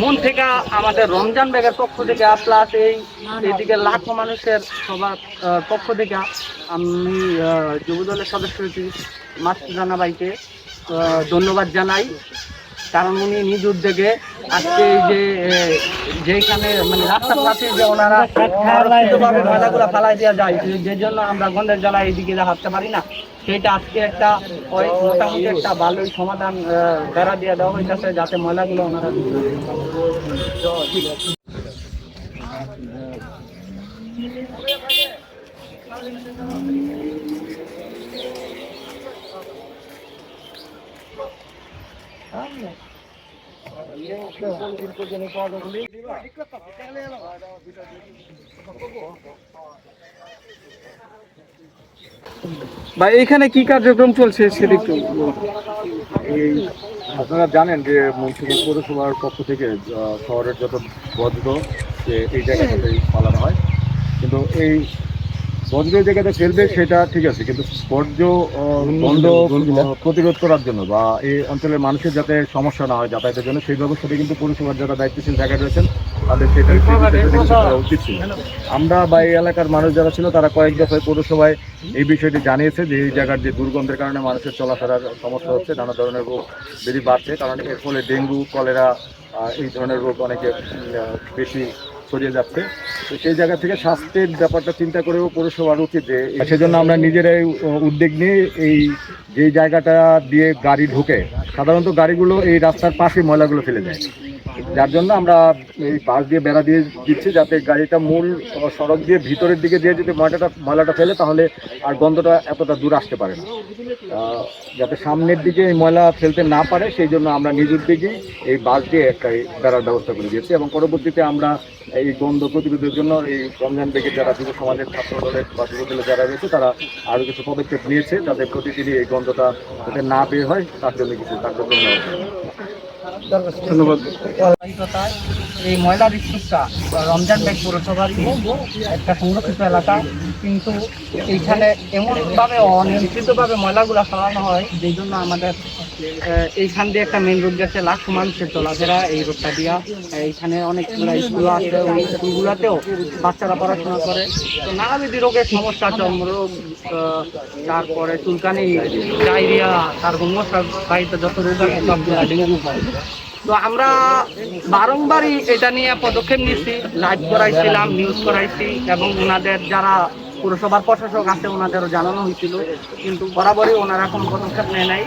মন থেকে আমাদের রমজান ব্যাগের পক্ষ থেকে প্লাস এই এদিকে লাখো মানুষের সবার পক্ষ থেকে আমি আহ, যুবদলের সদস্য মাস্টার জানা ভাইকে ধন্যবাদ জানাই। কারণ উনি নিজ উদ্যোগে আজকে যে যেখানে মানে রাস্তার পাশে যে ওনারা ময়লাগুলো ফালাই দেওয়া যায়, যে- জন্য আমরা গন্ধের জ্বালা এইদিকে হাঁটতে পারি না। সেটা আজকে একটা ওই মোটামুটি একটা ভালোই সমাধান বেড়া দিয়ে দেওয়া হয়েছে যাতে ময়লাগুলো ওনারা বা এখানে কি কার্যক্রম চলছে এই, আপনারা জানেন যে মুন্সিগঞ্জ পৌরসভার পক্ষ থেকে শহরের যত বজ্র যে এই জায়গাটাতেই পালানো হয়। কিন্তু এই বজ্র এই জায়গাতে ফেলবে সেটা ঠিক আছে কিন্তু বর্জ্য বন্ধ প্রতিরোধ করার জন্য বা এই অঞ্চলের মানুষের যাতে সমস্যা না হয় যাতায়াতের জন্য সেই ব্যবস্থাটা কিন্তু পৌরসভার যারা দায়িত্বশীল জায়গায় রয়েছেন তাদের সেটা উচিত ছিল। আমরা বা এই এলাকার মানুষ যারা ছিল তারা কয়েক দফায় পৌরসভায় এই বিষয়টি জানিয়েছে যে এই জায়গার যে দুর্গন্ধের কারণে মানুষের চলাফেরার সমস্যা হচ্ছে নানা ধরনের রোগ বেশি বাড়ছে কারণ এর ফলে ডেঙ্গু কলেরা এই ধরনের রোগ অনেকে বেশি ছড়িয়ে যাচ্ছে। তো সেই জায়গা থেকে স্বাস্থ্যের ব্যাপারটা চিন্তা করেও পৌরসভার উচিত যে সেজন্য আমরা নিজেরাই উদ্যোগ নিয়ে এই যে জায়গাটা দিয়ে গাড়ি ঢুকে, সাধারণত গাড়িগুলো এই রাস্তার পাশে ময়লাগুলো ফেলে দেয় যার জন্য আমরা এই পাশ দিয়ে বেড়া দিয়ে দিচ্ছি যাতে গাড়িটা মূল সড়ক দিয়ে ভিতরের দিকে দিয়ে যদি ময়লাটা ময়লাটা ফেলে তাহলে আর গন্ধটা এতটা দূর আসতে পারে না। যাতে সামনের দিকে এই ময়লা ফেলতে না পারে, সেই জন্য আমরা নিজের উদ্যোগেই এই বাস দিয়ে একটা বেড়ার ব্যবস্থা করে দিয়েছি এবং পরবর্তীতে আমরা এই গন্ধ প্রতিরোধের জন্য এই রমজান বেগের যারা যুব সমাজের ছাত্র দলের বা যুব দলের যারা রয়েছে, তারা আরও কিছু পদক্ষেপ নিয়েছে যাতে প্রতিদিনই এই গন্ধটা যাতে না বের হয়, তার জন্য কিছু কার্যক্রম। ধন্যবাদ এই ময়লা স্তূপটা রমজান ব্যাগ পৌরসভার একটা সংরক্ষিত এলাকা, কিন্তু এইখানে এমনভাবে অনিয়ন্ত্রিতভাবে ময়লাগুলো ফেলানো হয়, যেই জন্য আমাদের এইখান দিয়ে একটা মেন রোড গেছে লাখো মানুষের চলাফেরা এই রোডটা দিয়া। এইখানে অনেকগুলো স্কুল আছে, ওই স্কুলগুলোতেও বাচ্চারা পড়াশোনা করে। তো নানাবিধি রোগের সমস্যা, চর্মরোগ তারপরে চুলকানি, ডায়রিয়া, তারপর মশার বাড়িতে যত রোগ আছে সবগুলো ডেঙ্গু হয় তো আমরা বারংবারই এটা নিয়ে পদক্ষেপ নিচ্ছি লাইভ করাইছিলাম নিউজ করাইছি এবং ওনাদের যারা পুরসভার প্রশাসক আছে, ওনাদেরও জানানো হয়েছিল, কিন্তু বরাবরই ওনারা কোনো পদক্ষেপ নেয় নাই।